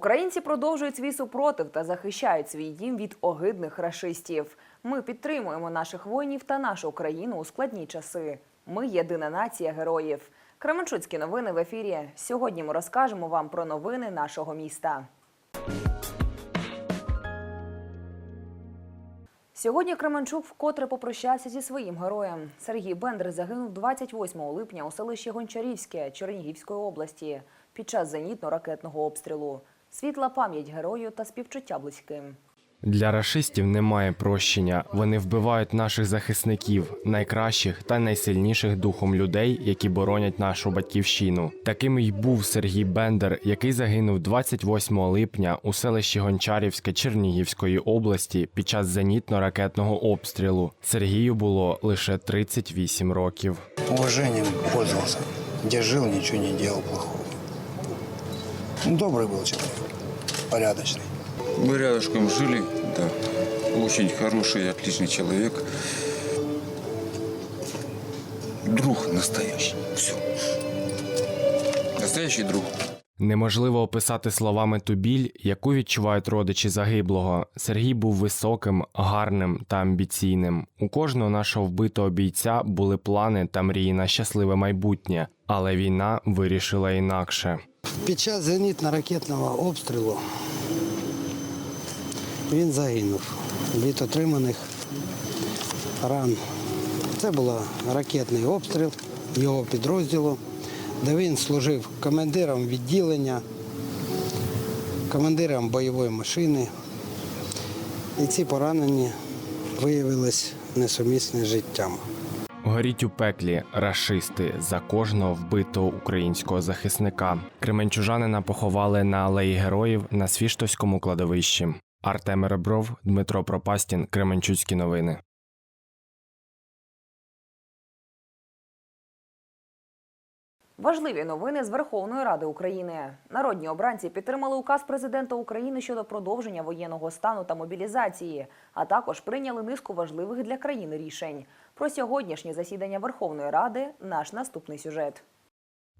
Українці продовжують свій супротив та захищають свій дім від огидних рашистів. Ми підтримуємо наших воїнів та нашу країну у складні часи. Ми єдина нація героїв. Кременчуцькі новини в ефірі. Сьогодні ми розкажемо вам про новини нашого міста. Сьогодні Кременчук вкотре попрощався зі своїм героєм. Сергій Бендер загинув 28 липня у селищі Гончарівське Чернігівської області під час зенітно-ракетного обстрілу. Світла пам'ять герою та співчуття близьким. Для рашистів немає прощення. Вони вбивають наших захисників, найкращих та найсильніших духом людей, які боронять нашу батьківщину. Таким й був Сергій Бендер, який загинув 28 липня у селищі Гончарівське Чернігівської області під час зенітно-ракетного обстрілу. Сергію було лише 38 років. Уважением пользовался. Где жил, ничего не делал плохого. Ну, Добрый был человек, порядочный. Мы рядышком жили, да. Очень хороший, отличный человек. Друг настоящий. Все. Настоящий друг. Неможливо описати словами ту біль, яку відчувають родичі загиблого. Сергій був високим, гарним та амбіційним. У кожного нашого вбитого бійця були плани та мрії на щасливе майбутнє, але війна вирішила інакше. Під час зенітно-ракетного обстрілу він загинув від отриманих ран. Це був ракетний обстріл його підрозділу, де він служив командиром відділення, командиром бойової машини. І ці поранені виявились несумісні з життям. Горіть у пеклі рашисти за кожного вбитого українського захисника. Кременчужанина поховали на алеї героїв на Свіштовському кладовищі. Артем Ребров, Дмитро Пропастін, Кременчуцькі новини. Важливі новини з Верховної Ради України. Народні обранці підтримали указ президента України щодо продовження воєнного стану та мобілізації, а також прийняли низку важливих для країни рішень. Про сьогоднішнє засідання Верховної Ради наш наступний сюжет.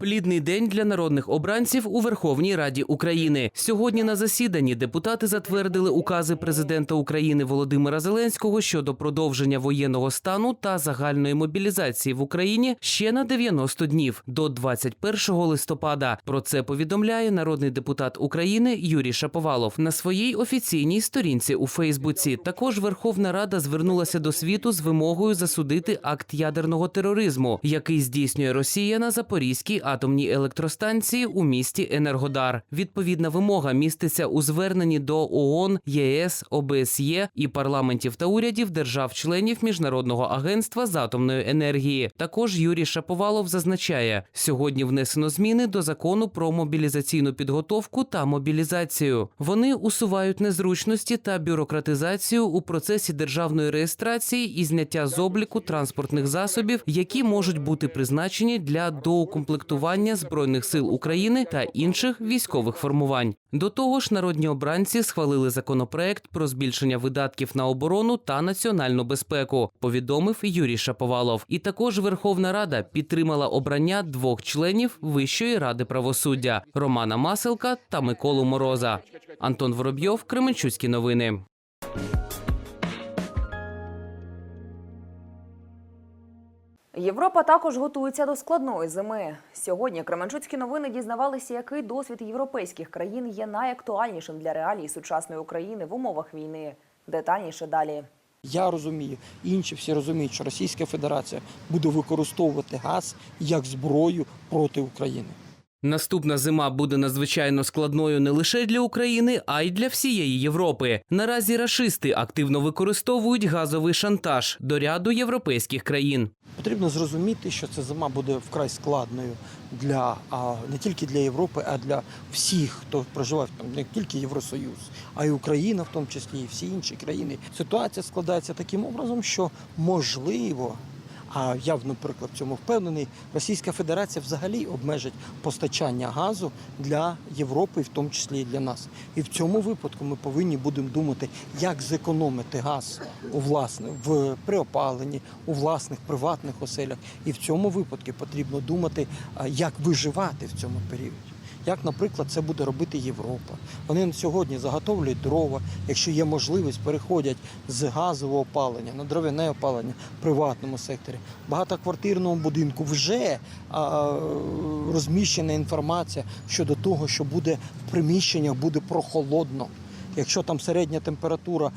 Плідний день для народних обранців у Верховній Раді України. Сьогодні на засіданні депутати затвердили укази президента України Володимира Зеленського щодо продовження воєнного стану та загальної мобілізації в Україні ще на 90 днів до 21 листопада. Про це повідомляє народний депутат України Юрій Шаповалов на своїй офіційній сторінці у Фейсбуці. Також Верховна Рада звернулася до світу з вимогою засудити акт ядерного тероризму, який здійснює Росія на Запорізькій атомній електростанції у місті Енергодар. Відповідна вимога міститься у зверненні до ООН, ЄС, ОБСЄ і парламентів та урядів держав-членів Міжнародного агентства з атомної енергії. Також Юрій Шаповалов зазначає, сьогодні внесено зміни до закону про мобілізаційну підготовку та мобілізацію. Вони усувають незручності та бюрократизацію у процесі державної реєстрації і зняття з обліку транспортних засобів, які можуть бути призначені для доукомплектування збройних сил України та інших військових формувань. До того ж, народні обранці схвалили законопроект про збільшення видатків на оборону та національну безпеку. Повідомив Юрій Шаповалов. І також Верховна Рада підтримала обрання двох членів Вищої ради правосуддя Романа Маселка та Миколу Мороза. Антон Воробйов, Кременчуцькі новини. Європа також готується до складної зими. Сьогодні Кременчуцькі новини дізнавалися, який досвід європейських країн є найактуальнішим для реалій сучасної України в умовах війни. Детальніше далі. Я розумію, інші всі розуміють, що Російська Федерація буде використовувати газ як зброю проти України. Наступна зима буде надзвичайно складною не лише для України, а й для всієї Європи. Наразі рашисти активно використовують газовий шантаж до ряду європейських країн. Потрібно зрозуміти, що ця зима буде вкрай складною для не тільки для Європи, а для всіх, хто проживає там не тільки Євросоюз, а й Україна, в тому числі, і всі інші країни. Ситуація складається таким образом, що можливо. А я, наприклад, в цьому впевнений, Російська Федерація взагалі обмежить постачання газу для Європи, в тому числі і для нас. І в цьому випадку ми повинні будемо думати, як зекономити газ у власне в при опаленні, у власних приватних оселях. І в цьому випадку потрібно думати, як виживати в цьому періоді. Як, наприклад, це буде робити Європа. Вони сьогодні заготовлюють дрова, якщо є можливість, переходять з газового опалення на дров'яне опалення в приватному секторі. В багатоквартирному будинку вже а, розміщена інформація щодо того, що буде в приміщеннях буде прохолодно. Якщо там середня температура,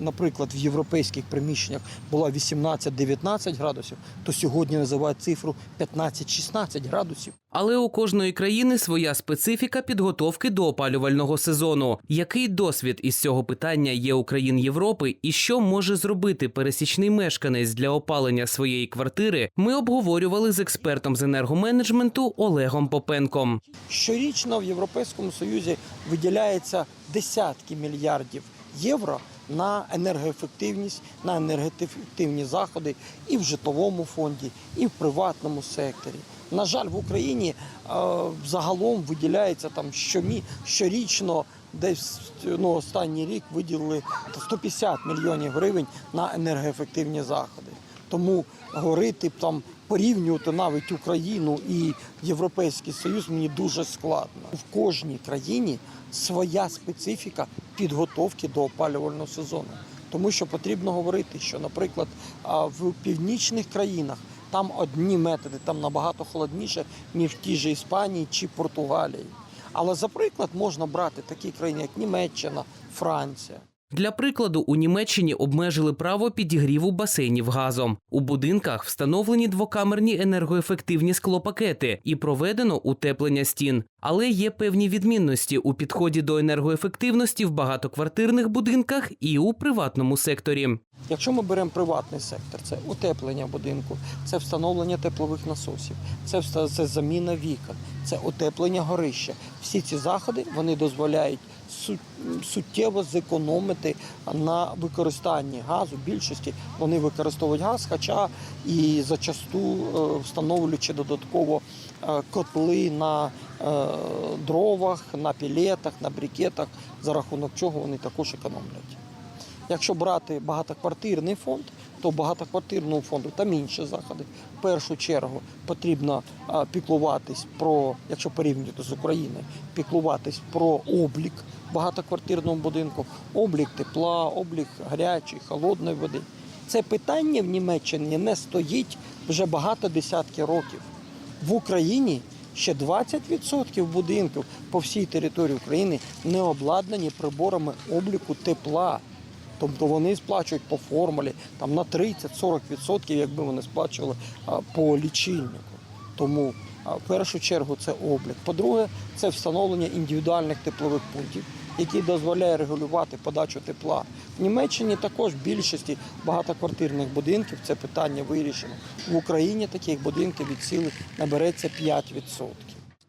наприклад, в європейських приміщеннях була 18-19 градусів, то сьогодні називають цифру 15-16 градусів. Але у кожної країни своя специфіка підготовки до опалювального сезону. Який досвід із цього питання є у країн Європи, і що може зробити пересічний мешканець для опалення своєї квартири? Ми обговорювали з експертом з енергоменеджменту Олегом Попенком. Щорічно в Європейському Союзі виділяється десятки мільярдів євро на енергоефективність, на енергоефективні заходи і в житловому фонді, і в приватному секторі. На жаль, в Україні е, загалом виділяється там щомі, щорічно, десь ну, останній рік виділили 150 мільйонів гривень на енергоефективні заходи. Тому говорити там порівнювати навіть Україну і Європейський Союз мені дуже складно. В кожній країні своя специфіка підготовки до опалювального сезону. Тому що потрібно говорити, що, наприклад, в північних країнах там одні методи, там набагато холодніше, ніж в тій же Іспанії чи Португалії. Але за приклад можна брати такі країни, як Німеччина, Франція. Для прикладу, у Німеччині обмежили право підігріву басейнів газом. У будинках встановлені двокамерні енергоефективні склопакети і проведено утеплення стін. Але є певні відмінності у підході до енергоефективності в багатоквартирних будинках і у приватному секторі. Якщо ми беремо приватний сектор, це утеплення будинку, це встановлення теплових насосів, це, це заміна вікон, це утеплення горища. Всі ці заходи вони дозволяють суттєво зекономити на використанні газу. Більшості вони використовують газ, хоча і зачасту е, встановлюючи додатково е, котли на е, дровах, на пілетах, на брикетах, за рахунок чого вони також економлять. Якщо брати багатоквартирний фонд, то багатоквартирному фонду там інші заходи. В першу чергу потрібно піклуватись про, якщо порівнювати з Україною, піклуватись про облік багатоквартирного будинку, облік тепла, облік гарячої, холодної води. Це питання в Німеччині не стоїть вже багато десятків років. В Україні ще 20% будинків по всій території України не обладнані приборами обліку тепла. Тобто вони сплачують по формулі там на 30-40%, якби вони сплачували по лічильнику. Тому в першу чергу це облік. По-друге, це встановлення індивідуальних теплових пунктів, які дозволяє регулювати подачу тепла. В Німеччині також в більшості багатоквартирних будинків це питання вирішено. В Україні таких будинків від сили набереться 5%.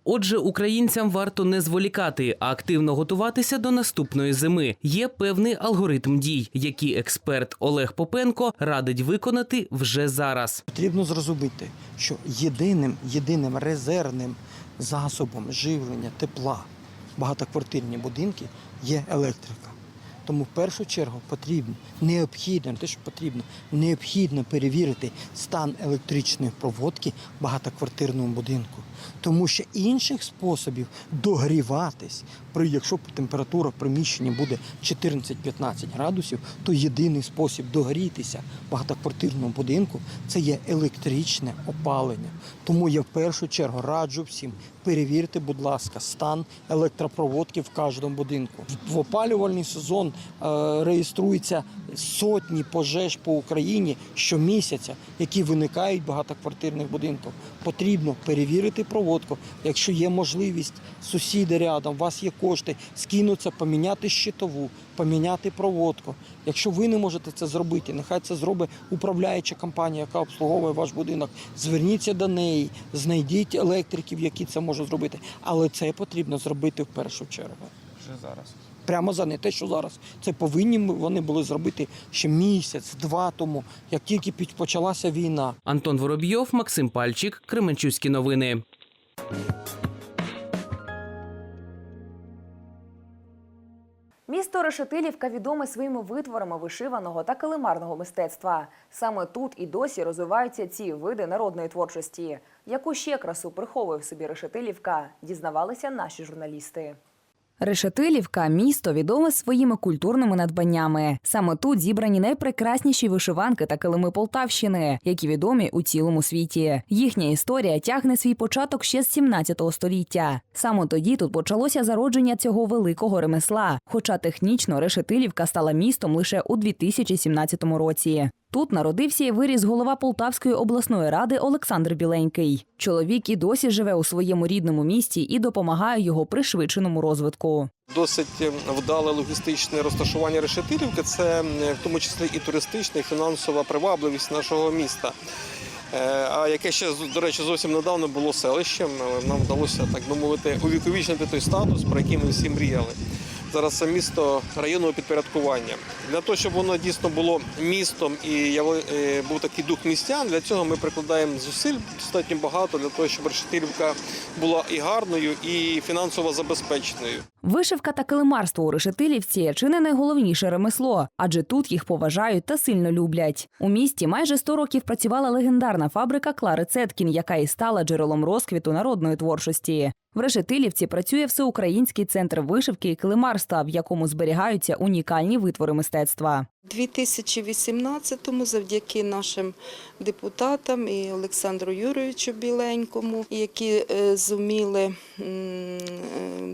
Отже, українцям варто не зволікати, а активно готуватися до наступної зими. Є певний алгоритм дій, який експерт Олег Попенко радить виконати вже зараз. Потрібно зрозуміти, що єдиним, єдиним резервним засобом живлення тепла багатоквартирні будинки є електрика. Тому в першу чергу потрібно, необхідно, не те, що потрібно, необхідно перевірити стан електричної проводки в багатоквартирному будинку. Тому що інших способів догріватись, при якщо температура в приміщенні буде 14-15 градусів, то єдиний спосіб догрітися в багатоквартирному будинку це є електричне опалення. Тому я в першу чергу раджу всім перевірте, будь ласка, стан електропроводки в кожному будинку. В опалювальний сезон е, реєструється сотні пожеж по Україні щомісяця, які виникають в багатоквартирних будинках. Потрібно перевірити проводку. Якщо є можливість, сусіди рядом, у вас є кошти, скинуться, поміняти щитову, поміняти проводку. Якщо ви не можете це зробити, нехай це зробить управляюча компанія, яка обслуговує ваш будинок. Зверніться до неї, знайдіть електриків, які це можуть зробити. Але це потрібно зробити в першу чергу. Вже зараз. Прямо за не те, що зараз. Це повинні ми- вони були зробити ще місяць, два тому, як тільки почалася війна. Антон Воробйов, Максим Пальчик, Кременчуцькі новини. Місто Решетилівка відоме своїми витворами вишиваного та килимарного мистецтва. Саме тут і досі розвиваються ці види народної творчості. Яку ще красу приховує в собі Решетилівка, дізнавалися наші журналісти. Решетилівка місто відоме своїми культурними надбаннями. Саме тут зібрані найпрекрасніші вишиванки та килими Полтавщини, які відомі у цілому світі. Їхня історія тягне свій початок ще з 17 століття. Саме тоді тут почалося зародження цього великого ремесла. Хоча технічно Решетилівка стала містом лише у 2017 році. Тут народився і виріс голова Полтавської обласної ради Олександр Біленький. Чоловік і досі живе у своєму рідному місті і допомагає його пришвидшеному розвитку. Досить е, вдале логістичне розташування Решетилівки. Це в тому числі і туристична, і фінансова привабливість нашого міста. Е, А яке ще до речі зовсім недавно було селищем, нам вдалося так би мовити увіковічнити той статус, про який ми всі мріяли. Зараз місто районного підпорядкування. Для того, щоб воно дійсно було містом і е, був такий дух містян, для цього ми прикладаємо зусиль достатньо багато для того, щоб Решетилівка була і гарною, і фінансово забезпеченою. Вишивка та килимарство у Решетилівці чи не найголовніше ремесло, адже тут їх поважають та сильно люблять. У місті майже 100 років працювала легендарна фабрика Клари Цеткін, яка і стала джерелом розквіту народної творчості. В Решетилівці працює всеукраїнський центр вишивки і килимарства, в якому зберігаються унікальні витвори мистецтва. У 2018-му завдяки нашим депутатам і Олександру Юрійовичу Біленькому, які е, зуміли е,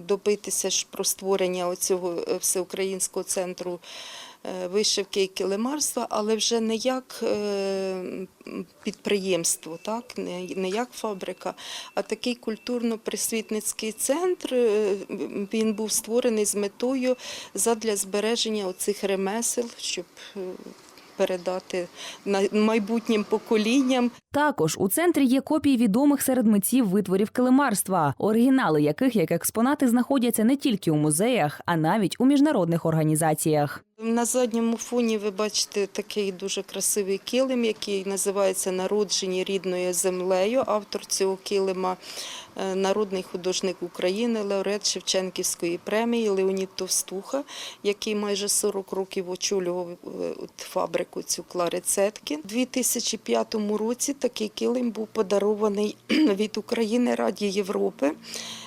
добитися ж про створення цього всеукраїнського центру е, вишивки і килимарства, але вже не як е, підприємство, так не, як фабрика, а такий культурно-присвітницький центр. е, Він був створений з метою задля збереження оцих ремесел, щоб е, передати майбутнім поколінням. Також у центрі є копії відомих серед митців витворів килимарства, оригінали яких як експонати знаходяться не тільки у музеях, а навіть у міжнародних організаціях. На задньому фоні ви бачите такий дуже красивий килим, який називається Народжені рідною землею. Автор цього килима е, народний художник України, лауреат Шевченківської премії Леонід Товстуха, який майже 40 років очолював е, фабрику цю Клари Цеткін. У 2005 році такий килим був подарований від України Раді Європи,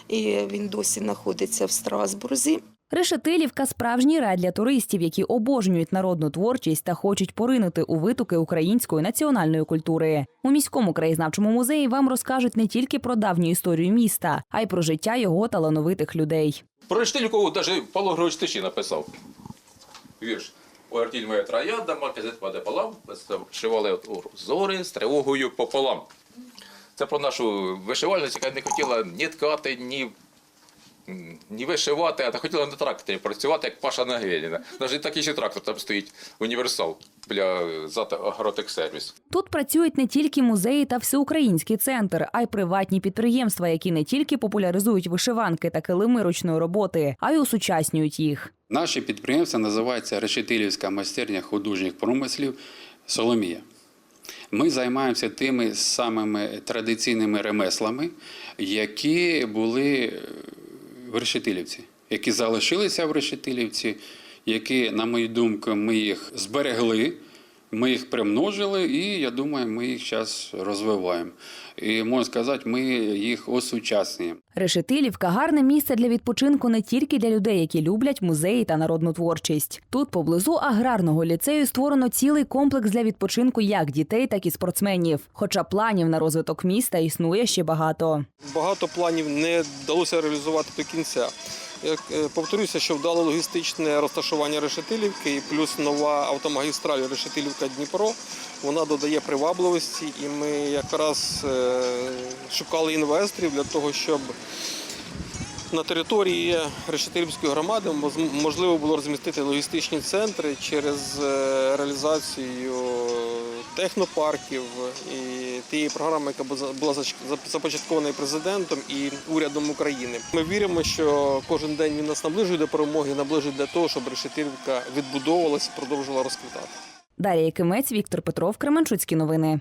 і він досі знаходиться в Страсбурзі. Решетилівка справжній рай для туристів, які обожнюють народну творчість та хочуть поринути у витоки української національної культури. У міському краєзнавчому музеї вам розкажуть не тільки про давню історію міста, а й про життя його талановитих людей. Про Штилькову навіть Павло Григорович Тиші написав вірш. Артіль моя троянда, маркезет паде от у зори з тривогою пополам. Це про нашу вишивальницю, яка не хотіла ні ткати, ні, ні вишивати, а та хотіла на тракторі працювати, як Паша Нагеліна. Навіть такий ще трактор там стоїть універсал біля ЗАТ Агротексервіс. Тут працюють не тільки музеї та всеукраїнський центр, а й приватні підприємства, які не тільки популяризують вишиванки та килими ручної роботи, а й усучаснюють їх. Наше підприємство називається Решетилівська майстерня художніх промислів Соломія. Ми займаємося тими самими традиційними ремеслами, які були в Решетилівці, які залишилися в Решетилівці, які, на мою думку, ми їх зберегли, ми їх примножили, і я думаю, ми їх зараз розвиваємо. І можна сказати, ми їх осучаснюємо. Решетилівка гарне місце для відпочинку не тільки для людей, які люблять музеї та народну творчість. Тут поблизу аграрного ліцею створено цілий комплекс для відпочинку як дітей, так і спортсменів. Хоча планів на розвиток міста існує ще багато. Багато планів не вдалося реалізувати до кінця. Е, повторюся, що вдале логістичне розташування Решетилівки і плюс нова автомагістраль Решетилівка-Дніпро. Вона додає привабливості, і ми якраз е, шукали інвесторів для того, щоб на території Решетилівської громади можливо було розмістити логістичні центри через е, реалізацію технопарків і тієї програми, яка бу- була започаткована президентом і урядом України. Ми віримо, що кожен день він нас наближує до перемоги, наближує для того, щоб Решетилівка відбудовувалася, продовжувала розквітати. Дар'я Якимець, Віктор Петров, Кременчуцькі новини.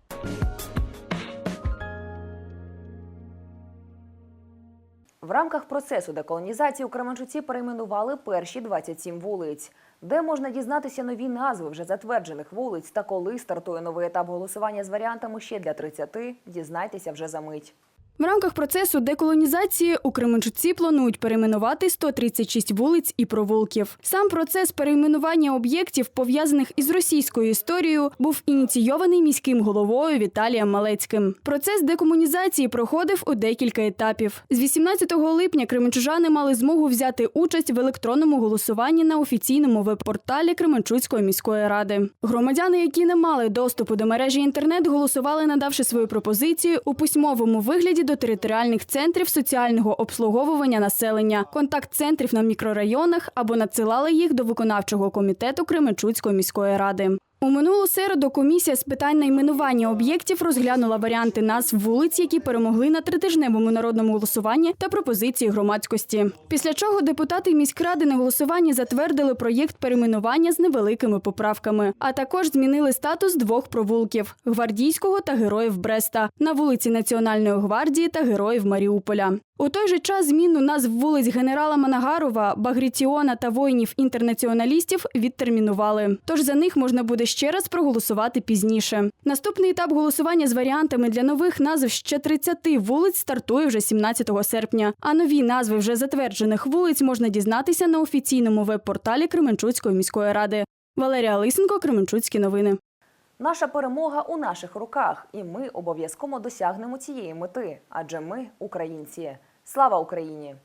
В рамках процесу деколонізації у Кременчуці перейменували перші 27 вулиць. Де можна дізнатися нові назви вже затверджених вулиць та коли стартує новий етап голосування з варіантами ще для 30, дізнайтеся вже за мить. В рамках процесу деколонізації у Кременчуці планують перейменувати 136 вулиць і провулків. Сам процес перейменування об'єктів, пов'язаних із російською історією, був ініційований міським головою Віталієм Малецьким. Процес декомунізації проходив у декілька етапів. З 18 липня кременчужани мали змогу взяти участь в електронному голосуванні на офіційному веб-порталі Кременчуцької міської ради. Громадяни, які не мали доступу до мережі інтернет, голосували, надавши свою пропозицію у письмовому вигляді до територіальних центрів соціального обслуговування населення, контакт-центрів на мікрорайонах або надсилали їх до виконавчого комітету Кременчуцької міської ради. У минулу середу комісія з питань найменування об'єктів розглянула варіанти назв вулиць, які перемогли на тритижневому народному голосуванні та пропозиції громадськості. Після чого депутати міськради на голосуванні затвердили проєкт перейменування з невеликими поправками, а також змінили статус двох провулків гвардійського та героїв Бреста на вулиці Національної гвардії та героїв Маріуполя. У той же час зміну назв вулиць генерала Манагарова, Багріціона та воїнів-інтернаціоналістів відтермінували. Тож за них можна буде ще раз проголосувати пізніше. Наступний етап голосування з варіантами для нових назв ще 30 вулиць стартує вже 17 серпня. А нові назви вже затверджених вулиць можна дізнатися на офіційному веб-порталі Кременчуцької міської ради. Валерія Лисенко, Кременчуцькі новини. Наша перемога у наших руках, і ми обов'язково досягнемо цієї мети, адже ми українці. Слава Україні!